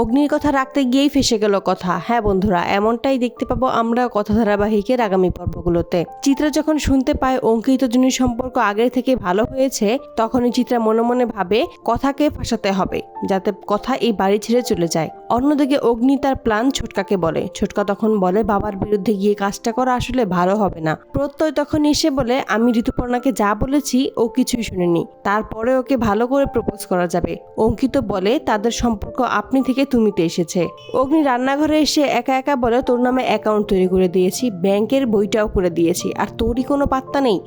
অগ্নির কথা রাখতে গিয়েই ফেসে গেল কথা। হ্যাঁ বন্ধুরা, এমনটাই দেখতে পাবো আমরা কথা ধারাবাহিকের আগামী পর্বগুলোতে। চিত্রা যখন শুনতে পায় অঙ্কিত জুনির সম্পর্ক আগের থেকে ভালো হয়েছে, তখনই চিত্রা মনে মনে ভাবে কথাকে ফাঁসাতে হবে, যাতে কথা এই বাড়ি ছেড়ে চলে যায়। অন্যদিকে অগ্নি তার প্ল্যান ছোটকাকে বলে। ছোটকা তখন বলে, বাবার বিরুদ্ধে গিয়ে কাজটা করা আসলে ভালো হবে না। প্রত্যয় তখন এসে বলে, আমি ঋতুপর্ণাকে যা বলেছি, ও কিছুই শুনেনি। তারপরে ওকে ভালো করে প্রপোজ করা যাবে। অঙ্কিত বলে, তাদের সম্পর্ক আপনি থেকে তুমিতে এসেছে। অগ্নি রান্নাঘরে এসে একা একা বলে, তোর নামে অ্যাকাউন্ট তৈরি করে দিয়েছি ব্যাংকের বইটাও করে দিয়েছি, আর তোরই কোনো পাত্তা নেই?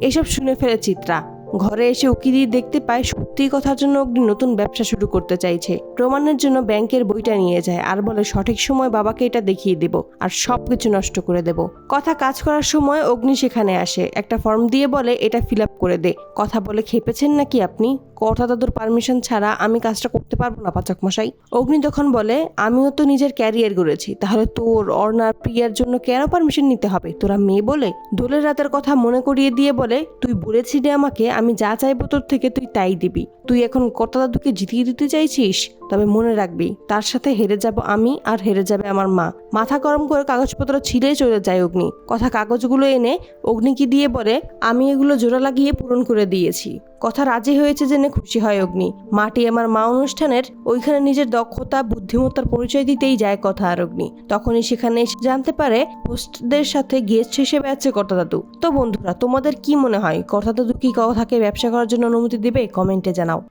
এসব শুনে ফেলে চিত্রা। ঘরে এসে উকি দিয়ে দেখতে পায় সত্যি কথার জন্য অগ্নি নতুন ব্যবসা শুরু করতে চাইছে। প্রমাণের জন্য ব্যাংকের বইটা নিয়ে যায় আর বলে, সঠিক সময় বাবাকে এটা দেখিয়ে দেব আর সব কিছু নষ্ট করে দেব। কথা কাজ করার সময় অগ্নি সেখানে আসে। একটা ফর্ম দিয়ে বলে, এটা ফিল আপ করে দে। কথা বলে, খেপেছেন নাকি আপনি? কথা দাদুর পারমিশন ছাড়া আমি কাজটা করতে পারব না, পাচক মশাই। অগ্নি তখন বলে, আমিও তো নিজের ক্যারিয়ার গড়েছি, তাহলে তোর, অর্ণার, প্রিয়ার জন্য কেন পারমিশন নিতে হবে? তোরা মেয়ে বলে? দোলের রাতের কথা মনে করিয়ে দিয়ে বলে, তুই বলেছিলি আমাকে আমি যা চাইব তোর থেকে তুই তাই দিবি। তুই এখন কর্তা দাদুকে জিতিয়ে দিতে চাইছিস? তবে মনে রাখবি, তার সাথে হেরে যাব আমি আর হেরে যাবে আমার মা। মাথা গরম করে কাগজপত্র ছিঁড়ে চলে যায় অগ্নি। কথা কাগজগুলো এনে অগ্নিকে দিয়ে বলে, আমি এগুলো জোড়া লাগিয়ে পূরণ করে দিয়েছি। কথা রাজি হয়েছে জেনে খুশি হয় অগ্নি। মাটি আমার মা অনুষ্ঠানের ওইখানে নিজের দক্ষতা, বুদ্ধিমত্তার পরিচয় দিতেই যায় কথা আর অগ্নি। তখনই সেখানে এসে জানতে পারে হোস্টদের সাথে গেস্ট হিসেবে আছে কর্তা দাদু। তো বন্ধুরা, তোমাদের কি মনে হয়? কর্তা দাদু কি কথাকে ব্যবসা করার জন্য অনুমতি দেবে? কমেন্টে জানাও।